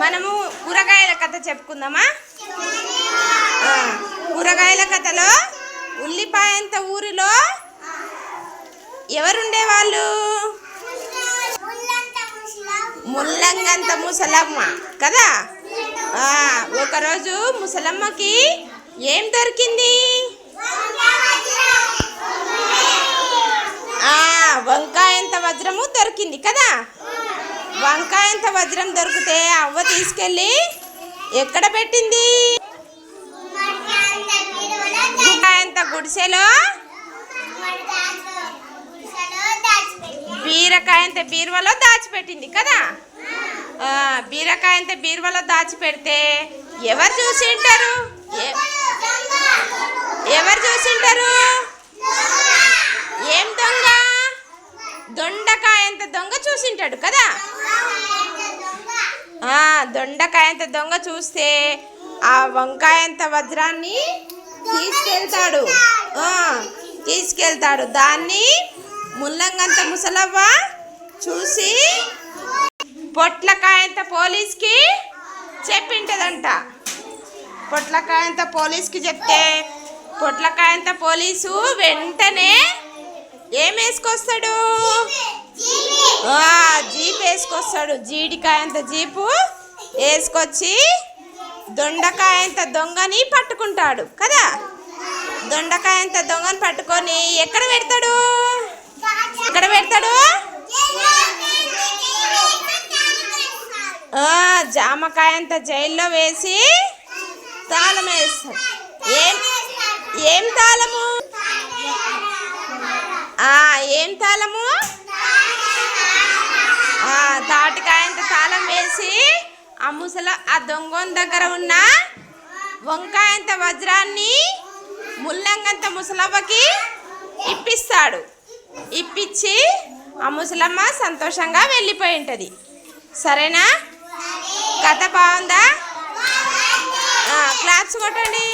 మనము కూరగాయల కథ చెప్పుకుందామా? కూరగాయల కథలో ఉల్లిపాయంత ఊరిలో ఎవరుండేవాళ్ళు? ముల్లంగంత ముసలమ్మ. కదా? ఒకరోజు ముసలమ్మకి ఏం దొరికింది? వంకాయంత వజ్రము దొరికింది కదా? వంకాయంత వజ్రం దొరికితే అవ్వ తీసుకెళ్ళి ఎక్కడ పెట్టింది? వంకాయంత గుడిసెలో? బీరకాయంత బీరువలో దాచిపెట్టింది కదా? బీరకాయంత బీరువలో దాచిపెడితే ఎవరు చూసి ఉంటారు ఎవరు చూసి ఉంటారు ఏం దొంగ దొండకాయంత దొంగ చూసింటాడు కదా? ఆ దొండకాయంత దొంగ చూస్తే ఆ వంకాయంత వజ్రాన్ని తీసుకెళ్తాడు. తీసుకెళ్తాడు. దాన్ని ముల్లంగంత ముసలవ్వ చూసి పొట్లకాయంత పోలీస్కి చెప్పింటదంట. పొట్లకాయంత పోలీస్కి చెప్తే పొట్లకాయంత పోలీసు వెంటనే ఏం వేసుకొస్తాడు? జీప్ వేసుకొస్తాడు. జీడికాయంత జీపు వేసుకొచ్చి దొండకాయంత దొంగని పట్టుకుంటాడు కదా? దొండకాయంత దొంగని పట్టుకొని ఎక్కడ పెడతాడు? ఎక్కడ పెడతాడు? ఆ, జామకాయంత జైల్లో వేసి తాళం వేస్తాడు. ఏం ఏం తాళము? ఏం తాళము? తాటికాయంత తాళం వేసి ఆ ముసల ఆ దొంగన్ దగ్గర ఉన్న వంకాయంత వజ్రాన్ని ముల్లంగంత ముసలమ్మకి ఇప్పిస్తాడు. ఇప్పించి ఆ ముసలమ్మ సంతోషంగా వెళ్ళిపోయి ఉంటుంది. సరేనా? కథ బాగుందా? క్లాప్స్ కొట్టండి.